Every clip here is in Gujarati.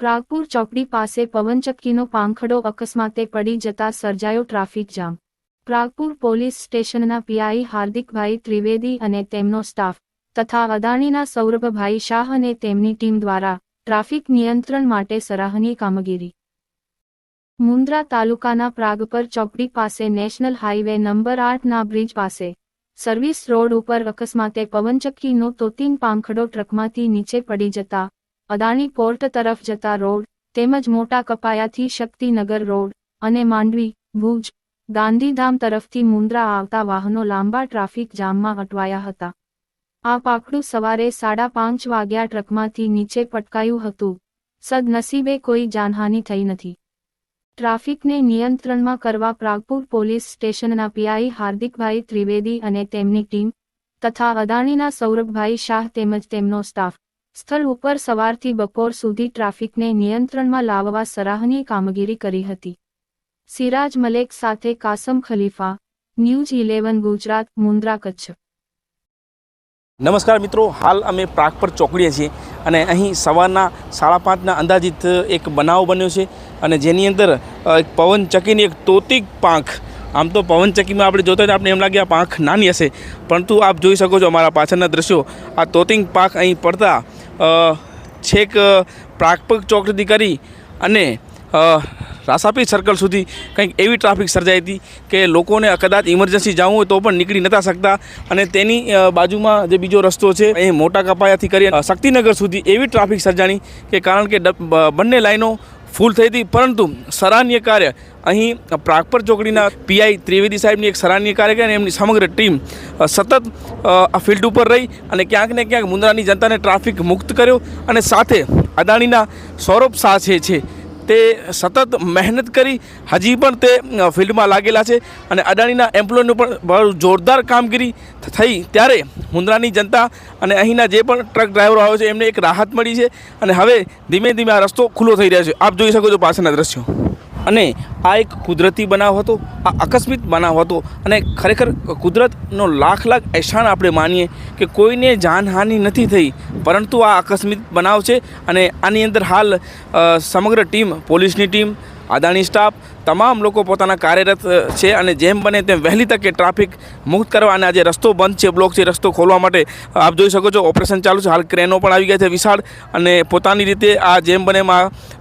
પ્રાગપુર ચોકડી પાસે પવનચક્કીનો પાંખડો અકસ્માતે પડી જતા સર્જાયો ટ્રાફિક જામ. પ્રાગપુર પોલીસ સ્ટેશનના પીઆઈ હાર્દિકભાઈ ત્રિવેદી અને તેમનો સ્ટાફ તથા અદાણીના સૌરભભાઈ શાહ અને તેમની ટીમ દ્વારા ટ્રાફિક નિયંત્રણ માટે સરાહનીય કામગીરી. મુન્દ્રા તાલુકાના પ્રાગપર ચોકડી પાસે નેશનલ હાઈવે નંબર આઠના બ્રિજ પાસે સર્વિસ રોડ ઉપર અકસ્માતે પવનચક્કીનો તોતીન પાંખડો ટ્રકમાંથી નીચે પડી જતા અદાણી પોર્ટ તરફ જતા રોડ તેમજ મોટા કપાયાથી શક્તિનગર રોડ અને માંડવી, ભુજ, ગાંધીધામ તરફથી મુન્દ્રા આવતા વાહનો લાંબા ટ્રાફિક જામમાં અટવાયા હતા. આ પાખડું સવારે સાડા પાંચ વાગ્યા ટ્રકમાંથી નીચે પટકાયું હતું. સદનસીબે કોઈ જાનહાનિ થઈ નથી. ટ્રાફિકને નિયંત્રણમાં કરવા પ્રાગપુર પોલીસ સ્ટેશનના પીઆઈ હાર્દિકભાઈ ત્રિવેદી અને તેમની ટીમ તથા અદાણીના સૌરભભાઈ શાહ તેમજ તેમનો સ્ટાફ સ્થળ ઉપર સવારથી બપોર સુધી ટ્રાફિકને નિયંત્રણમાં લાવવા સરાહનીય કામગીરી કરી હતી. સિરાજ મલેક સાથે કાસમ ખલીફા, ન્યૂઝ ઇલેવન, ગુજરાત, મુન્દ્રા, કચ્છ. નમસ્કાર મિત્રો, હાલ અમે પ્રાગપર ચોકડીએ છીએ. અને અહીં સવારના સાડા પાંચના અંદાજિત એક બનાવ બન્યો છે અને જેની અંદર એક પવનચક્કીની એક તોતિક પાંખ. આમ તો પવનચક્કીમાં આપણે જોતા તો આપણે એમ લાગે આ પાંખ નાની હશે. પરંતુ આપ જોઈ શકો છો અમારા પાછળના દ્રશ્યો. આ તોતિંગ પાંખ અહીં પડતા છેક પ્રાગપક ચોકડીથી કરી અને રાસાપી સર્કલ સુધી કંઈક એવી ટ્રાફિક સર્જાઈ હતી કે લોકોને કદાચ ઇમરજન્સી જવું હોય તો પણ નીકળી નતા શકતા. અને તેની બાજુમાં જે બીજો રસ્તો છે, એ મોટા કપાયાથી કરી શક્તિનગર સુધી એવી ટ્રાફિક સર્જાણી કે કારણ કે બંને લાઈનો ફૂલ થઈ હતી. પરંતુ સરાહનીય કાર્ય અહીં પ્રાગપર ચોકડીના પીઆઈ ત્રિવેદી સાહેબની એક સરાહનીય કાર્ય કરી અને એમની સમગ્ર ટીમ સતત આ ફિલ્ડ ઉપર રહી અને ક્યાંક ને ક્યાંક મુન્દ્રાની જનતાને ટ્રાફિક મુક્ત કર્યો અને સાથે અદાણીના સૌરભ શાહ છે તે સતત મહેનત કરી હજી પણ તે ફિલ્ડમાં લાગેલા છે અને અદાણીના એમ્પ્લોયનું પણ જોરદાર કામગીરી થઈ ત્યારે મુન્દ્રાની જનતા અને અહીંના જે પણ ટ્રક ડ્રાઈવરો આવે છે, એમને એક રાહત મળી છે અને હવે ધીમે ધીમે આ રસ્તો ખુલ્લો થઈ રહ્યો છે. આપ જોઈ શકો છો પાછળના દ્રશ્યો. અને આ એક કુદરતી બનાવ હતો, આ આકસ્મિક બનાવ હતો. અને ખરેખર કુદરતનો લાખ લાખ એહસાન આપણે માનીએ કે કોઈને જાનહાનિ નથી થઈ, પરંતુ આ આકસ્મિક બનાવ છે. અને આની અંદર હાલ સમગ્ર ટીમ, પોલીસની ટીમ અદાણી સ્ટાફ તમામ લોકો પોતાના કાર્યરત છે અને જેમ બને તેમ વહેલી તકે ટ્રાફિક મુક્ત કરવા અને આજે રસ્તો બંધ છે બ્લોક છે, રસ્તો ખોલવા માટે આપ જોઈ શકો છો ઓપરેશન ચાલુ છે. હાલ ક્રેનો પણ આવી ગયા છે વિશાળ અને પોતાની રીતે આ જેમ બને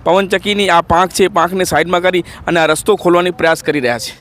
પવનચક્કીની આ પાંખ છે પાંખને સાઈડમાં કરી અને આ રસ્તો ખોલવાની પ્રયાસ કરી રહ્યા છે.